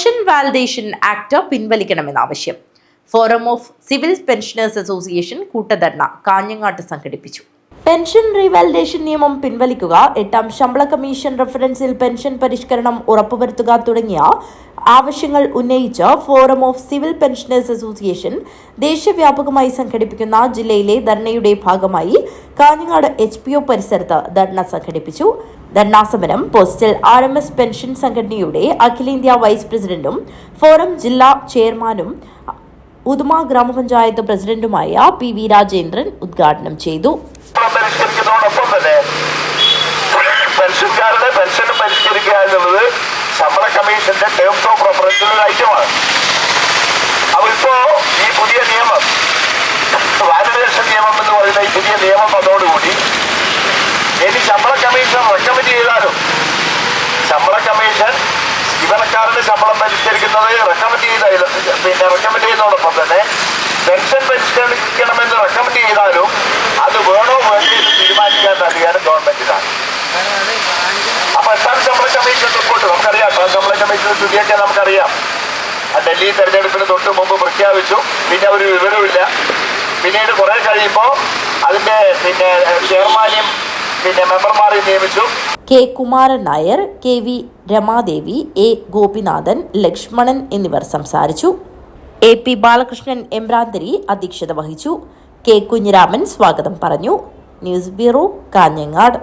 Pension validation act പിൻവലിക്കണമെന്ന ആവശ്യം. Forum of civil pensioners association കൂട്ടധർണ കാഞ്ഞങ്ങാട്ട് സംഘടിപ്പിച്ചു. പെൻഷൻ റീവാലിഡേഷൻ നിയമം പിൻവലിക്കുക എട്ടാം ശമ്പള കമ്മീഷൻ റഫറൻസിൽ പെൻഷൻ പരിഷ്കരണം ഉറപ്പുവരുത്തുക തുടങ്ങിയ ആവശ്യങ്ങൾ ഉന്നയിച്ച് forum of civil pensioners association ദേശവ്യാപകമായി സംഘടിപ്പിക്കുന്ന ജില്ലയിലെ ധർണയുടെ ഭാഗമായി കാഞ്ഞങ്ങാട് എച്ച് പി ഒ പരിസരത്ത് ധർണ സംഘടിപ്പിച്ചു. ധർണാസമരം postal R M S pension സംഘടനയുടെ അഖിലേന്ത്യാ വൈസ് പ്രസിഡന്റും ഫോറം ജില്ലാ ചെയർമാനും ഉദുമ ഗ്രാമപഞ്ചായത്ത് പ്രസിഡന്റുമായ പി വി രാജേന്ദ്രൻ ഉദ്ഘാടനം ചെയ്തു. പെൻഷൻകാരുടെ ശമ്പള കമ്മീഷന്റെ ടേംസ് ഓഫ് ഈ പുതിയ നിയമം വാലിഡേഷൻ പുതിയ ഇനി കമ്മീഷൻ ശമ്പള കമ്മീഷൻ ശമ്പളം പരിഷ്കരിക്കുന്നത് റെക്കമെൻഡ് ചെയ്ത പിന്നെ റെക്കമെൻഡ് ചെയ്യുന്നതോടൊപ്പം തന്നെ പെൻഷൻ പരിഷ്കരിക്കണമെന്ന് റെക്കമെൻഡ് ചെയ്താലും അത് വേണോ വേണ്ടി തീരുമാനിക്കാൻ അധികാരം ഗവൺമെന്റിനാണ് അപ്പൊ എട്ടാം ശമ്പള കമ്മീഷൻ റിപ്പോർട്ട് നമുക്കറിയാം. എട്ടാം ശമ്പള കമ്മീഷൻ സ്ഥിതിയൊക്കെ നമുക്കറിയാം. ആ ഡൽഹി തെരഞ്ഞെടുപ്പിന് തൊട്ട് മുമ്പ് പ്രഖ്യാപിച്ചു. പിന്നെ ഒരു വിവരമില്ല പിന്നീട് കുറെ കഴിയുമ്പോൾ അതിന്റെ പിന്നെ ചെയർമാനെയും പിന്നെ മെമ്പർമാരെയും നിയമിച്ചു. K Kumaran Nair K V Ramadevi A Gopinathan Lakshmanan എന്നിവർ സംസാരിച്ചു. എ പി ബാലകൃഷ്ണൻ എംബ്രാന്തരി അധ്യക്ഷത വഹിച്ചു. കെ കുഞ്ഞിരാമൻ സ്വാഗതം പറഞ്ഞു. News bureau Kanhangad.